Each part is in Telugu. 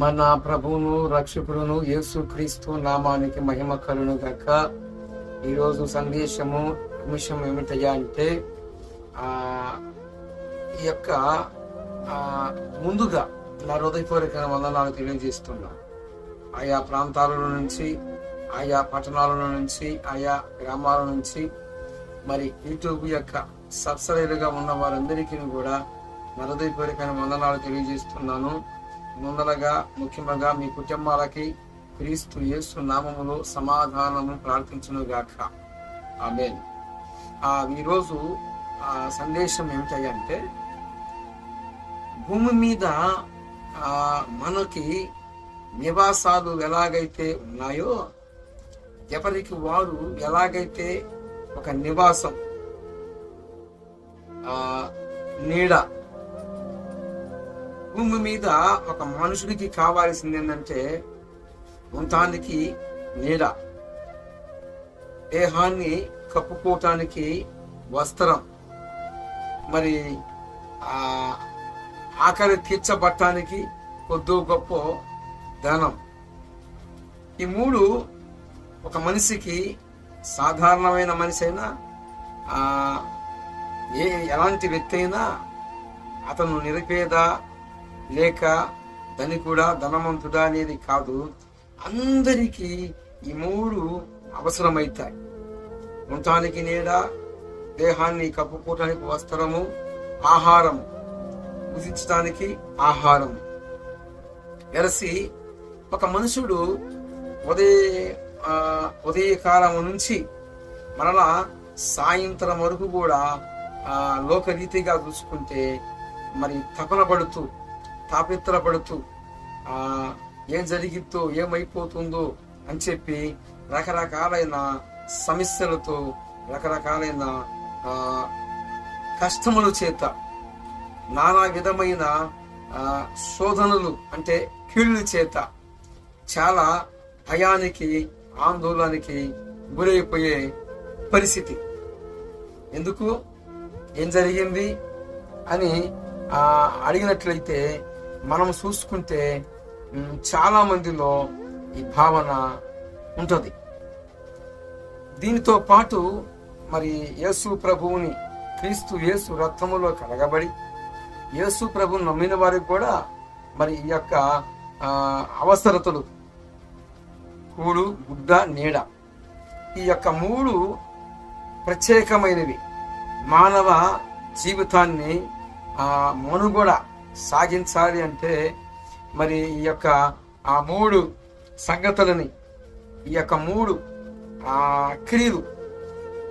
మన ప్రభువును రక్షకుడును యేసుక్రీస్తు నామానికి మహిమ కలును గక్క ఈరోజు సందేశము అంశం ఏమిటయ్యా అంటే ఈ యొక్క ముందుగా నా హృదయపూర్వక వందనాలు తెలియజేస్తున్నా ఆయా ప్రాంతాలలో నుంచి ఆయా పట్టణాల నుంచి ఆయా గ్రామాల నుంచి మరి యూట్యూబ్ యొక్క సబ్స్క్రైబర్గా ఉన్న వారందరికీ కూడా నా హృదయపూర్వకమైన వందనాలు తెలియజేస్తున్నాను. ముందరగా ముఖ్యంగా మీ కుటుంబాలకి క్రీస్తు యేసు నామములో సమాధానము ప్రార్థించును గాక ఆమె ఈరోజు ఆ సందేశం ఏమిటంటే భూమి మీద ఆ, మనకి నివాసాలు ఎలాగైతే ఉన్నాయో ఎవరికి వారు ఎలాగైతే ఒక నివాసం ఆ నీడ భూమి మీద ఒక మనుషుడికి కావాల్సింది ఏంటంటే మొంతానికి నీడ. దేహాన్ని కప్పుకోవటానికి వస్త్రం. మరి ఆ ఆకలి తీర్చబట్టానికి కొద్దో గొప్ప ధనం. ఈ మూడు ఒక మనిషికి సాధారణమైన మనిషి అయినా ఏ ఎలాంటి వ్యక్తి అయినా అతను నిరుపేద లేక ధనికుడా ధనవంతుడా అనేది కాదు. అందరికీ ఈ మూడు అవసరమవుతాయి మృతానికి నీడ దేహాన్ని కప్పుకోవటానికి వస్త్రము ఆహారం కుదించడానికి ఆహారం ఎరసి ఒక మనుషుడు ఉదయ ఉదయకాలం నుంచి మరలా సాయంత్రం వరకు కూడా లోకరీతిగా చూసుకుంటే మరి తపన పడుతూ తాపిత్ర పడుతూ ఏం జరిగిద్దో ఏమైపోతుందో అని చెప్పి రకరకాలైన సమస్యలతో రకరకాలైన కష్టముల చేత నానా విధమైన శోధనలు అంటే కీళ్ళ చేత చాలా భయానికి ఆందోళనకి గురైపోయే పరిస్థితి. ఎందుకు? ఏం జరిగింది? అని అడిగినట్లయితే మనం చూసుకుంటే చాలా మందిలో ఈ భావన ఉంటుంది. దీనితో పాటు మరి యేసు ప్రభువుని క్రీస్తు యేసు రక్తములో కడగబడి యేసు ప్రభుని నమ్మిన వారికి కూడా మరి ఈ యొక్క అవసరతలు కూడు గుడ్డ నీడ ఈ యొక్క మూడు ప్రత్యేకమైనవి. మానవ జీవితాన్ని ఆ మనుగడ సాగించాలి అంటే మరి ఈ యొక్క ఆ మూడు సంగతులని ఈ యొక్క మూడు క్రియలు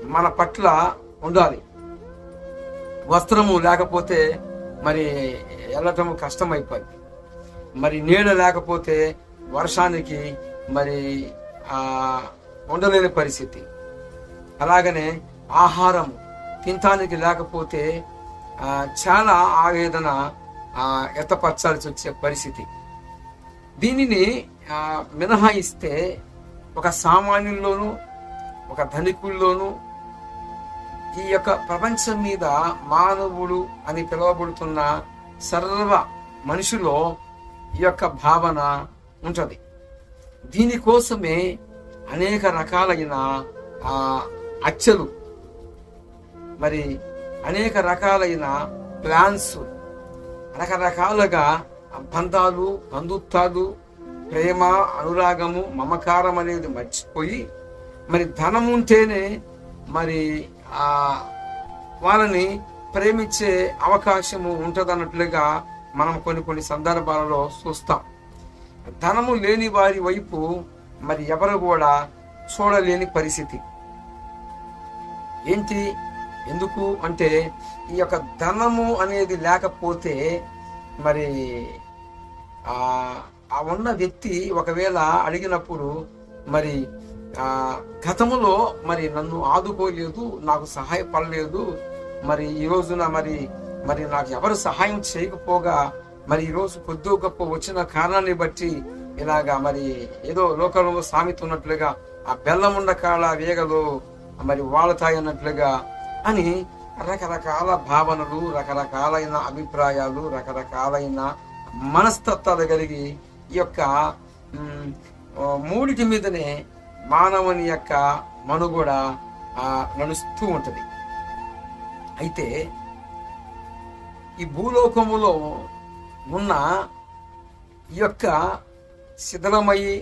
మన పట్ల ఉండాలి. వస్త్రము లేకపోతే మరి వెళ్ళటం కష్టమైపోయింది మరి నీడ లేకపోతే వర్షానికి మరి ఉండలేని పరిస్థితి. అలాగనే ఆహారం తినటానికి లేకపోతే చాలా ఆవేదన ఎత్తపరచాల్సి వచ్చే పరిస్థితి. దీనిని మినహాయిస్తే ఒక సామాన్యుల్లోనూ ఒక ధనికుల్లోనూ ఈ యొక్క ప్రపంచం మీద మానవుడు అని పిలువబడుతున్న సర్వ మనిషిలో ఈ యొక్క భావన ఉంటుంది. దీనికోసమే అనేక రకాలైన అచ్చలు మరి అనేక రకాలైన ప్లాన్స్ రకరకాలుగా బంధాలు బంధుత్వాలు ప్రేమ అనురాగము మమకారం అనేది మర్చిపోయి మరి ధనం ఉంటేనే మరి ఆ వాళ్ళని ప్రేమించే అవకాశము ఉంటదన్నట్లుగా మనం కొన్ని కొన్ని సందర్భాలలో చూస్తాం. ధనము లేని వారి వైపు మరి ఎవరు కూడా చూడలేని పరిస్థితి. ఏంటి? ఎందుకు అంటే ఈ యొక్క ధనము అనేది లేకపోతే మరి ఆ ఉన్న వ్యక్తి ఒకవేళ అడిగినప్పుడు మరి ఆ గతములో మరి నన్ను ఆదుకోలేదు నాకు సహాయపడలేదు మరి ఈ రోజున మరి మరి నాకు ఎవరు సహాయం చేయకపోగా మరి ఈరోజు కొద్ది గొప్ప వచ్చిన కారణాన్ని బట్టి ఇలాగా మరి ఏదో లోకంలో సామెత ఉన్నట్లుగా ఆ బెల్లముండ కాళ్ళ వేగలో మరి వాళ్తాయి అన్నట్లుగా అని రకరకాల భావనలు రకరకాలైన అభిప్రాయాలు రకరకాలైన మనస్తత్వాలు కలిగి ఈ యొక్క మూడిటి మీదనే మానవుని యొక్క మనుగడ నడుస్తూ ఉంటుంది. అయితే ఈ భూలోకములో ఉన్న ఈ యొక్క శిథిలమయ్యి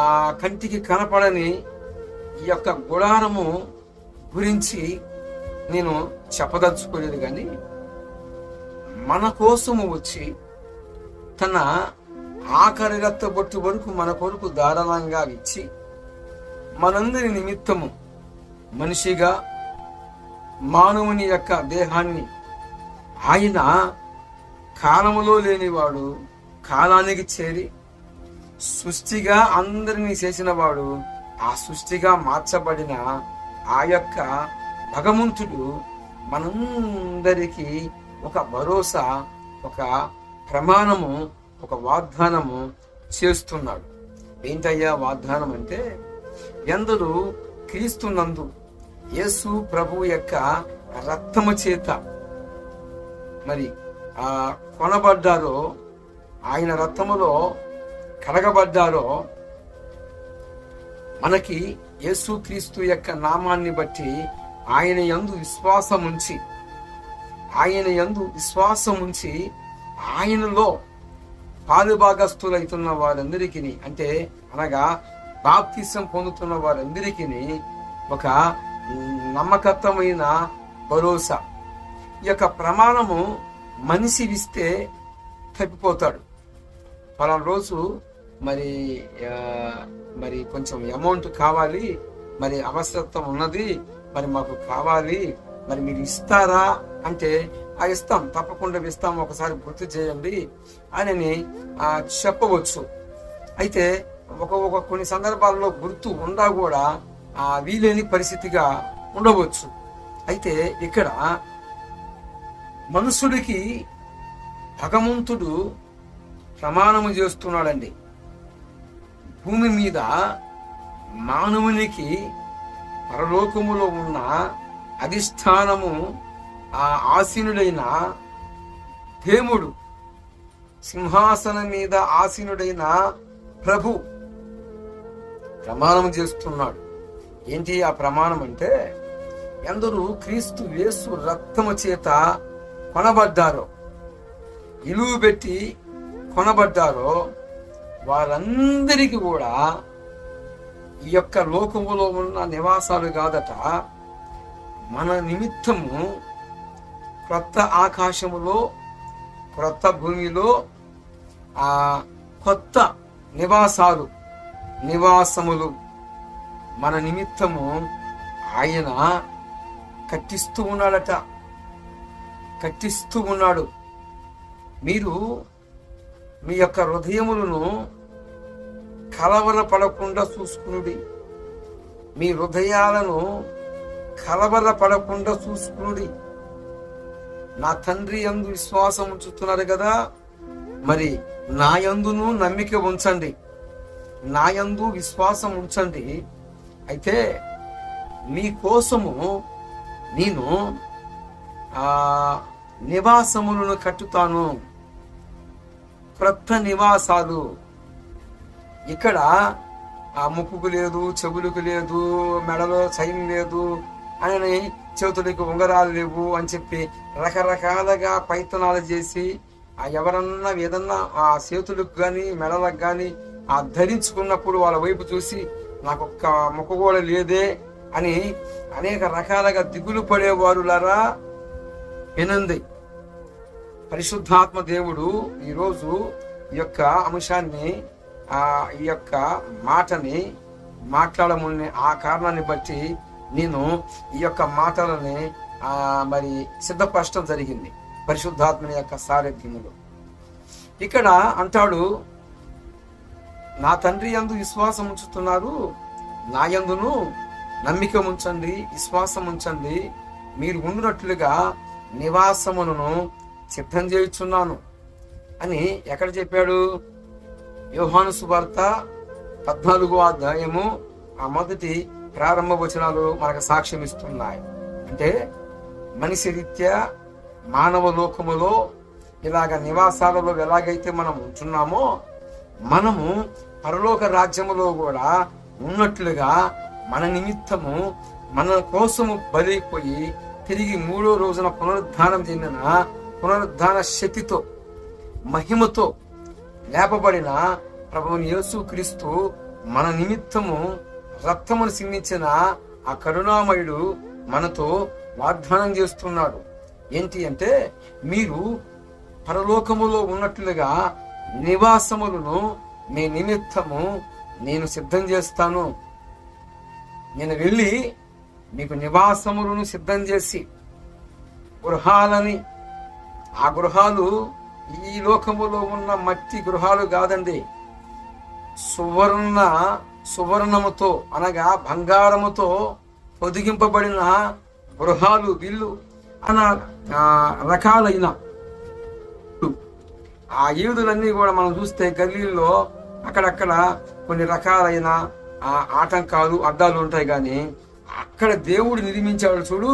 ఆ కంటికి కనపడని ఈ యొక్క గుడారము గురించి నేను చెప్పదలుచుకోలేదు కానీ మన కోసము వచ్చి తన ఆఖరి రక్తబొట్టు వరకు మన కొరకు దారుణంగా ఇచ్చి మనందరి నిమిత్తము మనిషిగా మానవుని యొక్క దేహాన్ని ఆయన కాలములో లేనివాడు కాలానికి చేరి సృష్టిగా అందరినీ చేసినవాడు ఆ సృష్టిగా మార్చబడిన ఆ యొక్క భగవంతుడు మనందరికీ ఒక భరోసా ఒక ప్రమాణము ఒక వాగ్దానము చేస్తున్నాడు. ఏంటయ్యా వాగ్దానం అంటే ఎందరూ క్రీస్తునందు యేసు ప్రభు యొక్క రక్తము చేత మరి ఆ కొనబడ్డారో ఆయన రక్తములో కడగబడ్డారో మనకి యేసుక్రీస్తు యొక్క నామాన్ని బట్టి ఆయన యందు విశ్వాసం ఉంచి ఆయన యందు విశ్వాసం ఉంచి ఆయనలో పాలుభాగస్తులైతున్న వారందరికీ అంటే అనగా బాప్తిసం పొందుతున్న వారందరికీ ఒక నమ్మకత్వమైన భరోసా. ఈ యొక్క ప్రమాణము మనిషి ఇస్తే తప్పిపోతాడు. పలానా రోజు మరి మరి కొంచెం అమౌంట్ కావాలి మరి అవసరత్వం ఉన్నది మరి మాకు కావాలి మరి మీరు ఇస్తారా అంటే ఆ ఇస్తాం తప్పకుండా ఇస్తాం ఒకసారి గుర్తు చేయండి అని చెప్పవచ్చు. అయితే ఒక ఒక కొన్ని సందర్భాల్లో గుర్తు ఉండా కూడా ఆ వీలేని పరిస్థితిగా ఉండవచ్చు. అయితే ఇక్కడ మనుషుడికి భగవంతుడు ప్రమాణము చేస్తున్నాడండి. భూమి మీద మానవునికి పరలోకములో ఉన్న అధిష్టానము ఆ ఆసీనుడైన దేవుడు. సింహాసనం మీద ఆసీనుడైన ప్రభు ప్రమాణం చేస్తున్నాడు. ఏంటి ఆ ప్రమాణం అంటే ఎందరూ క్రీస్తు వేసు రక్తము చేత కొనబడ్డారో ఇలువ పెట్టి కొనబడ్డారో వారందరికీ కూడా ఈ యొక్క లోకములో ఉన్న నివాసాలు కాదట. మన నిమిత్తము క్రొత్త ఆకాశములో క్రొత్త భూమిలో ఆ కొత్త నివాసాలు నివాసములు మన నిమిత్తము ఆయన కట్టిస్తూ ఉన్నాడట. కట్టిస్తూ ఉన్నాడు. మీరు మీ యొక్క హృదయములను కలవరపడకుండా చూసుకునుడి. మీ హృదయాలను కలవరపడకుండా చూసుకునుడి. నా తండ్రి యందు విశ్వాసం ఉంచుతున్నారు కదా. మరి నా యందును నమ్మిక ఉంచండి. నా యందు విశ్వాసం ఉంచండి. అయితే మీ కోసము నేను నివాసములను కట్టుతాను. క్రొత్త నివాసాలు. ఇక్కడ ఆ ముక్కుకు లేదు చెవులకు లేదు మెడలో చైన్ లేదు అని చేతులకి ఉంగరాలు లేవు అని చెప్పి రకరకాలుగా పైతనాలు చేసి ఆ ఎవరన్నా ఏదన్నా ఆ చేతులకు కానీ మెడలకు కానీ ఆ ధరించుకున్నప్పుడు వాళ్ళ వైపు చూసి నాకు ఒక్క ముక్క కూడా లేదే అని అనేక రకాలుగా దిగులు పడేవారులరా? వినంది పరిశుద్ధాత్మ దేవుడు ఈరోజు ఈ యొక్క అంశాన్ని ఆ ఈ యొక్క మాటని మాట్లాడముని ఆ కారణాన్ని బట్టి నేను ఈ యొక్క మాటలని ఆ మరి సిద్ధపరచడం జరిగింది పరిశుద్ధాత్మని యొక్క సారథ్యములో. ఇక్కడ అంటాడు నా తండ్రి యందు విశ్వాసం ఉంచుతున్నారు నా యందును నమ్మిక ఉంచండి విశ్వాసం ఉంచండి మీరు ఉండినట్లుగా నివాసములను సిద్ధం చేయుచున్నాను. అని ఎక్కడ చెప్పాడు? యోహాను సువార్త పద్నాలుగో అధ్యాయము ఆ మొదటి ప్రారంభ వచనాలు మనకు సాక్ష్యం ఇస్తున్నాయి. అంటే మనిషి రీత్యా మానవ లోకములో ఇలాగ నివాసాలలో ఎలాగైతే మనం ఉంటున్నామో మనము పరలోక రాజ్యములో కూడా ఉన్నట్లుగా మన నిమిత్తము మన కోసము బలైపోయి తిరిగి మూడో రోజున పునరుద్ధానం చెందిన పునరుద్ధాన శక్తితో మహిమతో లేపబడిన ప్రభువుని యేసు క్రీస్తు మన నిమిత్తము రక్తమును సిందించిన ఆ కరుణామయుడు మనతో వాగ్దానం చేస్తున్నాడు. ఏంటి అంటే మీరు పరలోకములో ఉన్నట్లుగా నివాసములను మీ నిమిత్తము నేను సిద్ధం చేస్తాను. నేను వెళ్ళి మీకు నివాసములను సిద్ధం చేసి గృహాలని ఆ గృహాలు ఈ లోకములో ఉన్న మట్టి గృహాలు కాదండి. సువర్ణ సువర్ణముతో అనగా బంగారముతో పొదిగింపబడిన గృహాలు వీళ్ళు అన రకాలైన. ఆ ఈదులన్నీ కూడా మనం చూస్తే గల్లీల్లో అక్కడక్కడ కొన్ని రకాలైన ఆటంకాలు అడ్డాలు ఉంటాయి కానీ అక్కడ దేవుడు నిర్మించాడు చూడు.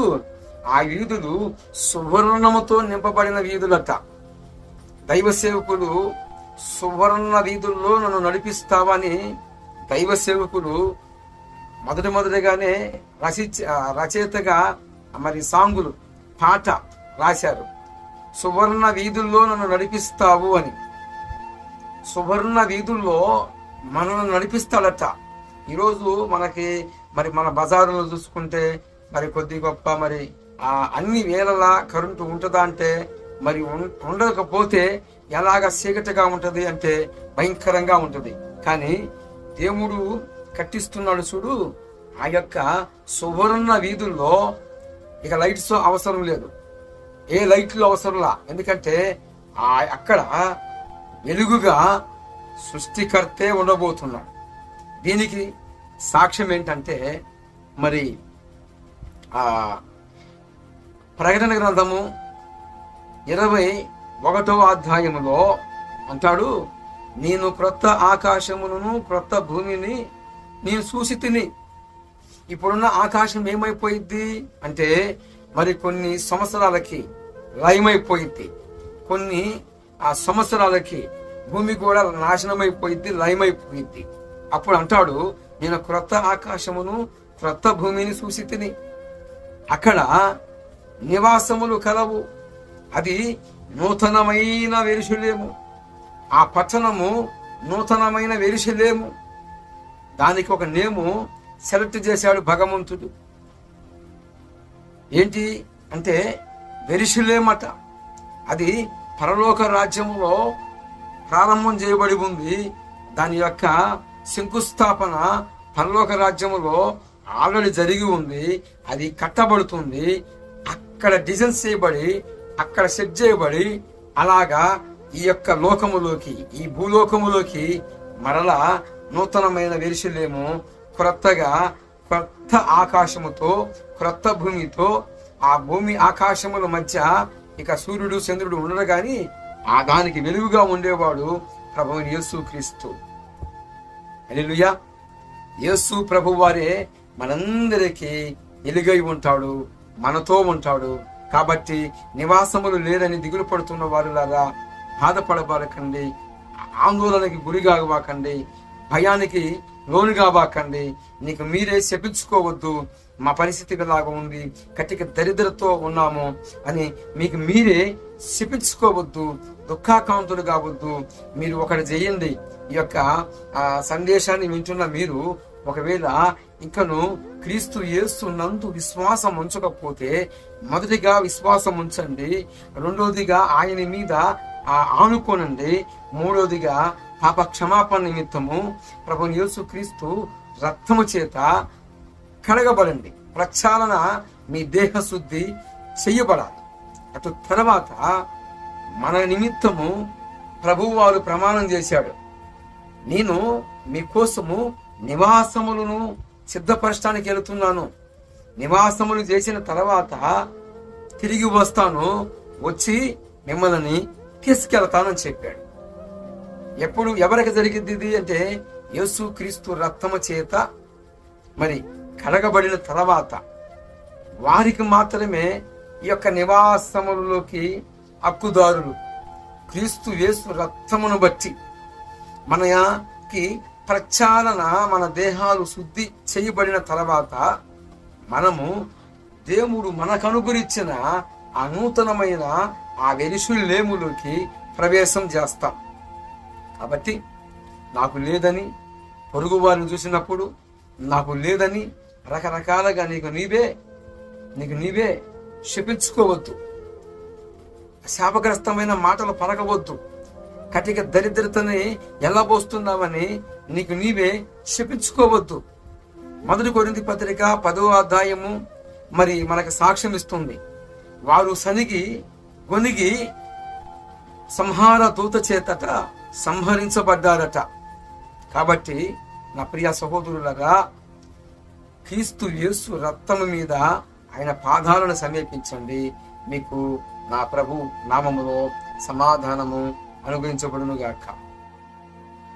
ఆ వీధులు సువర్ణముతో నింపబడిన వీధులట. దైవ సేవకులు సువర్ణ వీధుల్లో నన్ను నడిపిస్తావని దైవ సేవకులు మొదటి మొదటిగానే రచి రచయితగా మరి సాంగులు పాట రాశారు. సువర్ణ వీధుల్లో నన్ను నడిపిస్తావు అని. సువర్ణ వీధుల్లో మనల్ని నడిపిస్తాడట. ఈరోజు మనకి మరి మన బజారులో చూసుకుంటే మరి కొద్ది గొప్ప మరి అన్ని వేళలా కరెంటు ఉంటుందా అంటే మరి ఉండకపోతే ఎలాగ చీకటిగా ఉంటుంది అంటే భయంకరంగా ఉంటుంది. కానీ దేవుడు కట్టిస్తున్నాడు చూడు ఆ యొక్క సువర్ణ వీధుల్లో ఇక లైట్స్ అవసరం లేదు. ఏ లైట్లు అవసరంలా? ఎందుకంటే ఆ అక్కడ వెలుగుగా సృష్టికర్తే ఉండబోతున్నాడు. దీనికి సాక్ష్యం ఏంటంటే మరి ప్రకటన గ్రంథము ఇరవై ఒకటో అధ్యాయములో అంటాడు నేను క్రొత్త ఆకాశమును క్రొత్త భూమిని నేను చూసి తిని ఇప్పుడున్న ఆకాశం ఏమైపోయింది అంటే మరి కొన్ని సంవత్సరాలకి లయమైపోయింది కొన్ని ఆ సంవత్సరాలకి భూమి కూడా నాశనమైపోయింది లయమైపోయింది అప్పుడు అంటాడు నేను క్రొత్త ఆకాశమును క్రొత్త భూమిని చూసి తిని అక్కడ నివాసములు కలవు. అది నూతనమైన వెరుషులేము. ఆ పట్టణము నూతనమైన వెరుషులేము. దానికి ఒక నేము సెలెక్ట్ చేశాడు భగవంతుడు. ఏంటి అంటే వెరుషులేమట. అది పరలోక రాజ్యంలో ప్రారంభం చేయబడి ఉంది. దాని యొక్క శంకుస్థాపన పరలోక రాజ్యములో ఆల్రెడీ జరిగి ఉంది. అది కట్టబడుతుంది. అక్కడ డిజైన్ చేయబడి అక్కడ సెట్ చేయబడి అలాగా ఈ యొక్క లోకములోకి ఈ భూలోకములోకి మరలా నూతనమైన వెరిశలేము క్రొత్తగా క్రొత్త ఆకాశముతో క్రొత్త భూమితో ఆ భూమి ఆకాశముల మధ్య ఇక సూర్యుడు చంద్రుడు ఉండరు కానీ ఆ దానికి వెలుగుగా ఉండేవాడు ప్రభువు యేసు క్రీస్తు. హల్లెలూయా. యేసు ప్రభు వారే మనందరికీ వెలుగై ఉంటాడు. మనతో ఉంటాడు. కాబట్టి నివాసములు లేదని దిగులు పడుతున్న వారులారా బాధపడబారకండి. ఆందోళనకి గురి కావాకండి భయానికి లోను కావాకండి నీకు మీరే శపించుకోవద్దు. మా పరిస్థితి ఇలాగా ఉంది. కటిక దరిద్రతో ఉన్నాము అని మీకు మీరే శపించుకోవద్దు. దుఃఖాకాంతులు కావద్దు. మీరు ఒకటి చేయండి. ఈ యొక్క సందేశాన్ని వింటున్న మీరు ఒకవేళ ఇంకను క్రీస్తు యేసునందు విశ్వాసం ఉంచకపోతే మొదటిగా విశ్వాసం ఉంచండి రెండోదిగా ఆయన మీద ఆనుకోనండి మూడోదిగా పాప క్షమాపణ నిమిత్తము ప్రభు యేసు క్రీస్తు రక్తము చేత కడగబడండి. ప్రక్షాళన మీ దేహ శుద్ధి చెయ్యబడాలి అటు తర్వాత మన నిమిత్తము ప్రభువు వారు ప్రమాణం చేశాడు. నేను మీకోసము నివాసములను సిద్ధపరచడానికి వెళుతున్నాను. నివాసములు చేసిన తర్వాత తిరిగి వస్తాను. వచ్చి మిమ్మల్ని తీసుకెళ్తానని చెప్పాడు. ఎప్పుడు ఎవరికి జరిగింది ఇది అంటే యేసు క్రీస్తు రక్తము చేత మరి కడగబడిన తర్వాత వారికి మాత్రమే ఈ యొక్క నివాసములలోకి హక్కుదారులు క్రీస్తు యేసు రక్తమును బట్టి మనకి ప్రక్షాళన మన దేహాలు శుద్ధి చేయబడిన తర్వాత మనము దేవుడు మనకు అనుగురించిన ఆ నూతనమైన ఆ వెలుసులేములోకి ప్రవేశం చేస్తాం. కాబట్టి నాకు లేదని పొరుగు వారిని చూసినప్పుడు నాకు లేదని రకరకాలుగా నీకు నీవే నీకు నీవే శపించుకోవద్దు. శాపగ్రస్తమైన మాటలు పలకవద్దు. కటిక దరిద్రతని ఎలా పోస్తున్నామని నీకు నీవే శపించుకోవద్దు మొదటి కొరింది పత్రిక పదవ అధ్యాయము మరి మనకు సాక్ష్యం ఇస్తుంది. వారు సనిగి గొనిగి సంహార దూత చేతట సంహరించబడ్డారట. కాబట్టి నా ప్రియ సహోదరులగా క్రీస్తు యేసు రక్తము మీద ఆయన పాదాలను సమీపించండి. మీకు నా ప్రభు నామములో సమాధానము అనుగ్రహించబడును గాక